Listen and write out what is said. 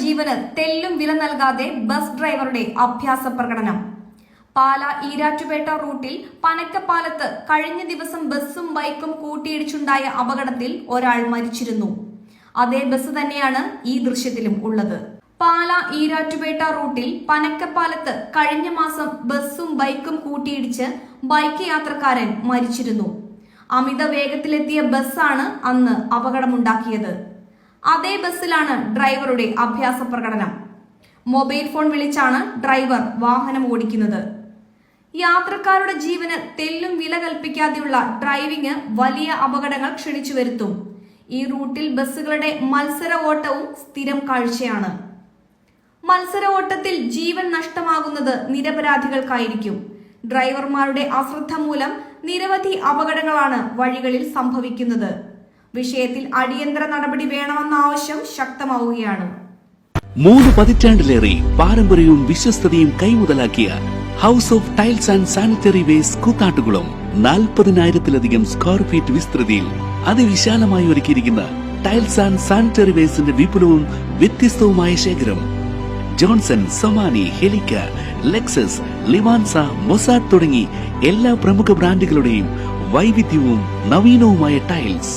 ജീവന് തെല്ലും വില നൽകാതെ ബസ് ഡ്രൈവറുടെ അഭ്യാസ പ്രകടനം. പാല ഈരാറ്റുപേട്ട റൂട്ടിൽ പനക്കപ്പാലത്ത് കഴിഞ്ഞ ദിവസം ബസ്സും ബൈക്കും കൂട്ടിയിടിച്ചുണ്ടായ അപകടത്തിൽ ഒരാൾ മരിച്ചിരുന്നു. അതേ ബസ് തന്നെയാണ് ഈ ദൃശ്യത്തിലും ഉള്ളത്. പാല ഈരാറ്റുപേട്ട റൂട്ടിൽ പനക്കപ്പാലത്ത് കഴിഞ്ഞ മാസം ബസ്സും ബൈക്കും കൂട്ടിയിടിച്ച് ബൈക്ക് യാത്രക്കാരൻ മരിച്ചിരുന്നു. അമിത വേഗത്തിലെത്തിയ ബസ്സാണ് അന്ന് അപകടമുണ്ടാക്കിയത്. അതേ ബസ്സിലാണ് ഡ്രൈവറുടെ അഭ്യാസ പ്രകടനം. മൊബൈൽ ഫോൺ വിളിച്ചാണ് ഡ്രൈവർ വാഹനം ഓടിക്കുന്നത്. യാത്രക്കാരുടെ ജീവന് തെല്ലും വില കൽപ്പിക്കാതെയുള്ള ഡ്രൈവിംഗ് വലിയ അപകടങ്ങൾ ക്ഷണിച്ചു വരുത്തും. ഈ റൂട്ടിൽ ബസ്സുകളുടെ മത്സര ഓട്ടവും സ്ഥിരം കാഴ്ചയാണ്. മത്സര ഓട്ടത്തിൽ ജീവൻ നഷ്ടമാകുന്നത് നിരപരാധികൾക്കായിരിക്കും. ഡ്രൈവർമാരുടെ അശ്രദ്ധ മൂലം നിരവധി അപകടങ്ങളാണ് വഴികളിൽ സംഭവിക്കുന്നത്. വിഷയത്തിൽ അടിയന്തര നടപടി വേണമെന്ന ആവശ്യം ശക്തമാവുകയാണ്. മൂന്ന് പതിറ്റാണ്ടിലേറെ പാരമ്പര്യവും വിശ്വസ്തതയും കൈമുതലാക്കിയ house of tiles and sanitary waste Koothattukulam നാൽപ്പതിനായിരത്തിലധികം square feet വിസ്തൃതിയിൽ അതിവിശാലമായി ഒരുക്കിയിരിക്കുന്ന ടൈൽസ് ആൻഡ് സാനിറ്ററി വേസ്റ്റിന്റെ വിപുലവും വ്യത്യസ്തവുമായ ശേഖരം. ജോൺസൺ സൊമാനി ഹെലിക്ക ലെക്സസ് ലിവാൻസ മൊസാഡ് തുടങ്ങി എല്ലാ പ്രമുഖ ബ്രാൻഡുകളുടെയും വൈവിധ്യവും നവീനവുമായ ടൈൽസ്